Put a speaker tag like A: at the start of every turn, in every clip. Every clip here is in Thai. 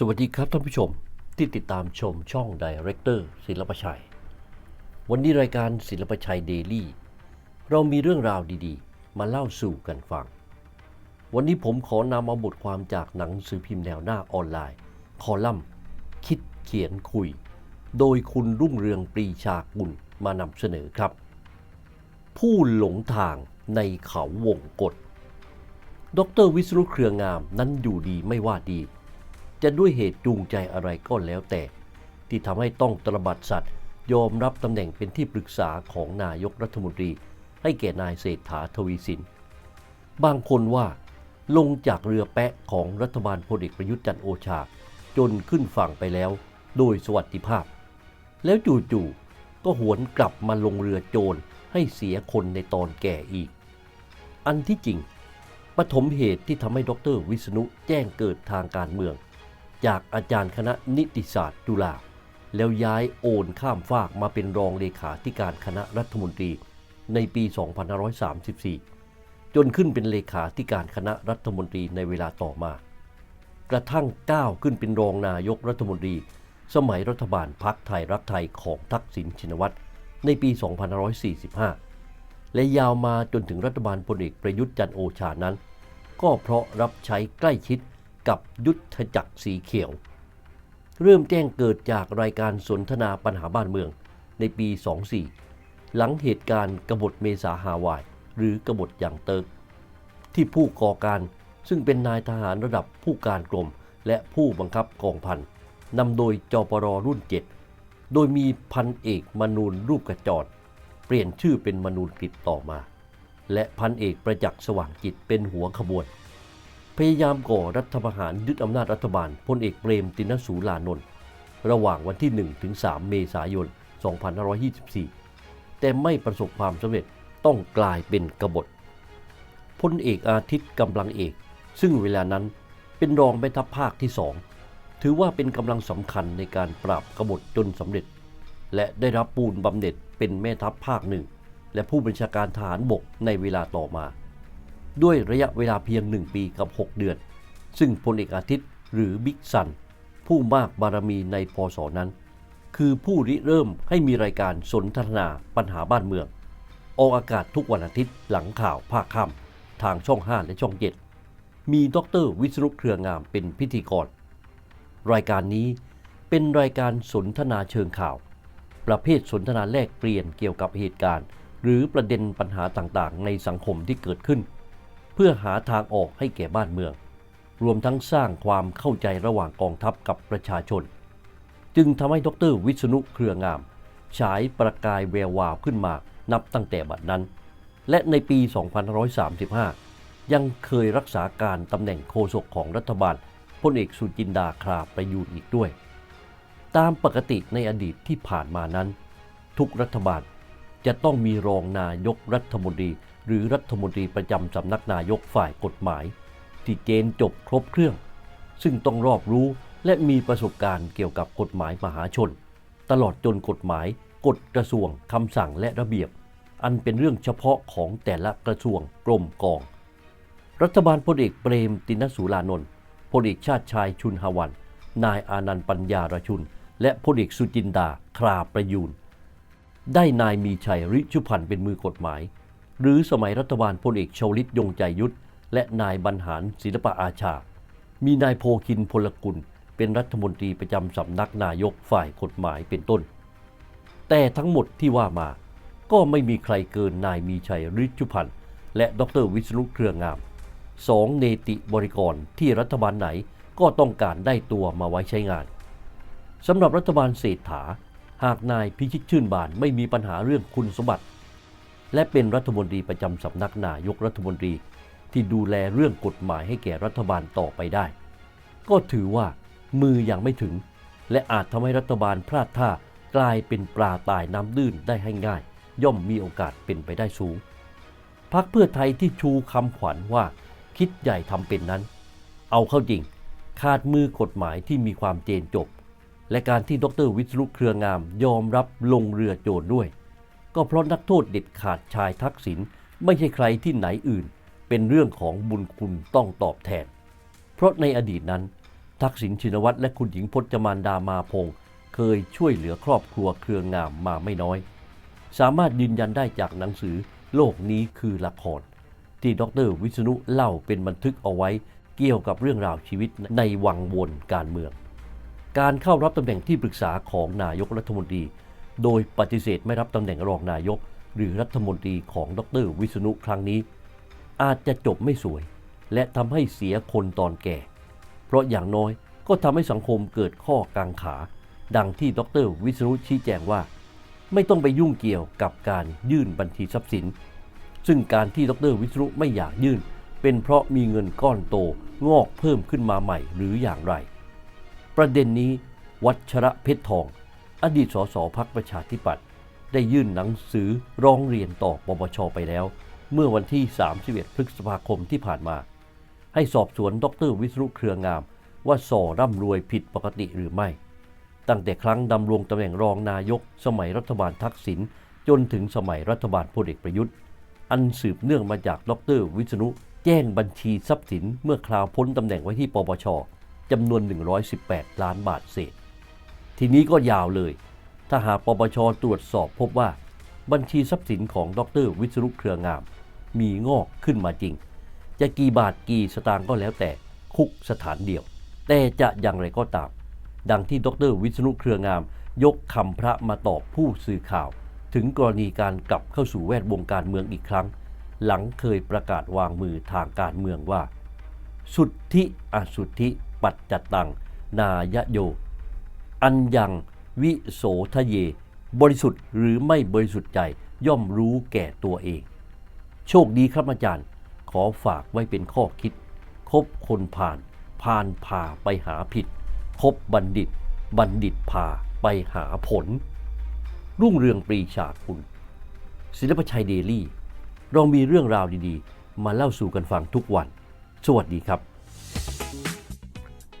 A: สวัสดีครับท่านผู้ชมที่ติดตามชมช่องดีเรคเตอร์ศิลปชัย วันนี้รายการศิลปชัยเดลี่เรามีเรื่องราวดีๆ มาเล่าสู่กันฟัง วันนี้ผมขอนำเอาบทความจากหนังสือพิมพ์แนวหน้าออนไลน์ คอลัมน์ คิดเขียนคุย โดยคุณรุ่งเรืองปรีชากุลมานำเสนอครับ ผู้หลงทางในเขาวงกฏดรวิศรุเครืองามนั้นอยู่ดีไม่ว่าดี จะด้วยเหตุจูงใจอะไรก็แล้วแต่ ที่ทำให้ต้องตระบัดสัตว์ ยอมรับตำแหน่งเป็นที่ปรึกษาของนายกรัฐมนตรี ให้แก่นายเศรษฐาทวีสิน บางคนว่า ลงจากเรือแปะของรัฐบาลพลเอกประยุทธ์จันโอชา จนขึ้นฝั่งไปแล้ว โดยสวัสดิภาพ แล้วจู่ๆก็หวนกลับมาลงเรือโจรให้เสียคนในตอนแก่อีก อันที่จริงปฐมเหตุที่ทำให้ดรวิษณุแจ้งเกิดทางการเมือง จากอาจารย์คณะนิติศาสตร์จุฬาแล้วย้ายโอนข้ามฟากมาเป็นรองเลขาธิการคณะรัฐมนตรีในปี 2534 จนขึ้นเป็นเลขาธิการคณะรัฐมนตรีในเวลาต่อมา กระทั่งก้าวขึ้นเป็นรองนายกรัฐมนตรี สมัยรัฐบาลพักไทยรักไทยของทักษิณชินวัตรในปี 2545 และยาวมาจนถึงรัฐบาลพลเอกประยุทธ์จันโอชานั้น ก็เพราะรับใช้ใกล้ชิด กับยุทธจักรสีเขียว เริ่มแจ้งเกิดจากรายการสนทนาปัญหาบ้านเมืองในปี 24 หลังเหตุการณ์กบฏเมษาฮาวาย หรือกบฏอย่างเติร์กที่ผู้ก่อการซึ่งเป็นนายทหารระดับผู้การกรม และผู้บังคับกองพันนำโดยจปรรุ่น 7 โดยมีพันเอกมนูนรูปกระจอด เปลี่ยนชื่อเป็นมนูนกฤษต่อมา และพันเอกประจักษ์สว่างจิตเป็นหัวขบวน พยายามก่อรัฐประหารยึดอำนาจรัฐบาลพลเอกเปรมตินสูลานนท์ระหว่างวันที่1ถึง3เมษายน 2524 แต่ไม่ประสบความสำเร็จต้องกลายเป็นกบฏพลเอกอาทิตย์กำลังเอก ซึ่งเวลานั้นเป็นรองแม่ทัพภาคที่สองถือว่าเป็นกำลังสำคัญในการปราบกบฏจนสำเร็จ และได้รับปูนบำเหน็จเป็นแม่ทัพภาคหนึ่งและผู้บัญชาการทหารบกในเวลาต่อมา ด้วยระยะเวลาเพียง 1 ปีกับ 6 เดือน ซึ่งพลเอกอาทิตย์หรือบิ๊กซัน ผู้มากบารมีในพศนั้น คือผู้ริเริ่มให้มีรายการสนทนาปัญหาบ้านเมือง ออกอากาศทุกวันอาทิตย์หลังข่าวภาคค่ำทางช่อง 5 และช่อง 7 มีดรวิศรุเครืองามเป็นพิธีกร รายการนี้เป็นรายการสนทนาเชิงข่าว ประเภทสนทนาแลกเปลี่ยนเกี่ยวกับเหตุการณ์ หรือประเด็นปัญหาต่างๆ ในสังคมที่เกิดขึ้น เพื่อหาทางออกให้แก่บ้านเมือง รวมทั้งสร้างความเข้าใจระหว่างกองทัพกับประชาชน จึงทำให้ดรวิษณุเครืองาม ฉายประกายแวววาวขึ้นมานับตั้งแต่บัดนั้น และในปี 2535 ยังเคยรักษาการตำแหน่งโฆษกของรัฐบาลพลเอกสุจินดาคราประยูนอีกด้วย ตามปกติในอดีตที่ผ่านมานั้น ทุกรัฐบาล จะต้องมีรองนายกรัฐมนตรี หรือรัฐมนตรีประจำสำนักนายกฝ่ายกฎหมาย ที่เจนจบครบเครื่อง ซึ่งต้องรอบรู้และมีประสบการณ์เกี่ยวกับกฎหมายมหาชน ตลอดจนกฎหมาย กฎกระทรวงคำสั่งและระเบียบ อันเป็นเรื่องเฉพาะของแต่ละกระทรวงกรมกอง รัฐบาลพลเอกเปรมตินสูลานนท์พลเอกชาติชายชุนหวัน นายอานันต์ปัญญารชุน และพลเอกสุจินดาคราประยูน ได้นายมีชัยริชุพันธ์เป็นมือกฎหมาย หรือสมัยรัฐบาลพลเอกชวลิตยงใจยุทธและนายบรรหารศิลปะอาชา มีนายโพคินพลกุล เป็นรัฐมนตรีประจำสำนักนายกฝ่ายกฎหมายเป็นต้น แต่ทั้งหมดที่ว่ามาก็ไม่มีใครเกินนายมีชัยริชุพันธ์และดรวิษณุเครืองามสองเนติบริกรที่รัฐบาลไหนก็ต้องการได้ตัวมาไว้ใช้งานสำหรับรัฐบาลเศรษฐา หากนายพิชิตชื่นบานไม่มีปัญหาเรื่องคุณสมบัติ และเป็นรัฐมนตรีประจำสำนักนายกรัฐมนตรีที่ดูแลเรื่องกฎหมายให้แก่รัฐบาลต่อไปได้ ก็ถือว่ามือยังไม่ถึง และอาจทำให้รัฐบาลพลาดท่ากลายเป็นปลาตายน้ำดื้นได้ให้ง่าย ย่อมมีโอกาสเป็นไปได้สูงพักเพื่อไทยที่ชูคำขวัญว่าคิดใหญ่ทำเป็นนั้น เอาเข้าจริง ขาดมือกฎหมายที่มีความเจนจบ และการที่ดรวิศรุเครืองามยอมรับลงเรือโจรด้วย ก็เพราะนักโทษเด็ดขาดชายทักษิณไม่ใช่ใครที่ไหนอื่น เป็นเรื่องของบุญคุณต้องตอบแทน เพราะในอดีตนั้น ทักษิณชินวัตรและคุณหญิงพจมานดามาพงศ์เคยช่วยเหลือครอบครัวเครืองามมาไม่น้อย สามารถยืนยันได้จากหนังสือโลกนี้คือละคร ที่ดรวิษณุเล่าเป็นบันทึกเอาไว้เกี่ยวกับเรื่องราวชีวิตในวังวนการเมือง การเข้ารับตำแหน่งที่ปรึกษาของนายกรัฐมนตรี โดยปฏิเสธไม่รับตำแหน่งรองนายก หรือรัฐมนตรีของดรวิษณุครั้งนี้ อาจจะจบไม่สวย และทำให้เสียคนตอนแก่ เพราะอย่างน้อยก็ทำให้สังคมเกิดข้อกังขา ดังที่ดรวิษณุชี้แจงว่า ไม่ต้องไปยุ่งเกี่ยวกับการยื่นบัญชีทรัพย์สิน ซึ่งการที่ดรวิษณุไม่อยากยื่น เป็นเพราะมีเงินก้อนโตงอกเพิ่มขึ้นมาใหม่หรืออย่างไร ประเด็นนี้วัชระเพชรทอง อดีตสสพักประชาธิปัตย์ได้ยื่นหนังสือร้องเรียนต่อปปชไปแล้ว เมื่อวันที่ 31 พฤษภาคมที่ผ่านมา ให้สอบสวนดรวิษณุเครืองาม ว่าส่อร่ำรวยผิดปกติหรือไม่ ตั้งแต่ครั้งดำรงตำแหน่งรองนายกสมัยรัฐบาลทักษิณจนถึงสมัยรัฐบาลพลเอกประยุทธ์ อันสืบเนื่องมาจากดรวิษณุแจ้งบัญชีทรัพย์สินเมื่อคราวพ้นตำแหน่งไว้ที่ปปช จำนวน 118 ล้านบาทเศษ ทีนี้ก็ยาวเลย ถ้าหากปปชตรวจสอบพบว่า บัญชีทรัพย์สินของดรวิษณุเครืองาม มีงอกขึ้นมาจริง จะกี่บาทกี่สตางค์ก็แล้วแต่คุกสถานเดียว แต่จะอย่างไรก็ตาม ดังที่ดรวิษณุเครืองาม ยกคำพระมาตอบผู้สื่อข่าว ถึงกรณีการกลับเข้าสู่แวดวงการเมืองอีกครั้ง หลังเคยประกาศวางมือทางการเมืองว่า สุทธิอสุทธิ ปัจจตัง นายโย อันยังวิโสทะเย บริสุทธิ์หรือไม่บริสุทธิ์ใจย่อมรู้แก่ตัวเอง โชคดีครับอาจารย์ ขอฝากไว้เป็นข้อคิด คบคนผ่าน ผ่านพาไปหาผิด คบบัณฑิต บัณฑิตพาไปหาผล รุ่งเรืองปรีชาคุณ ศิลปชัยเดลี่ เรามีเรื่องราวดีๆ มาเล่าสู่กันฟังทุกวัน สวัสดีครับ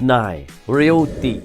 A: 9. Realty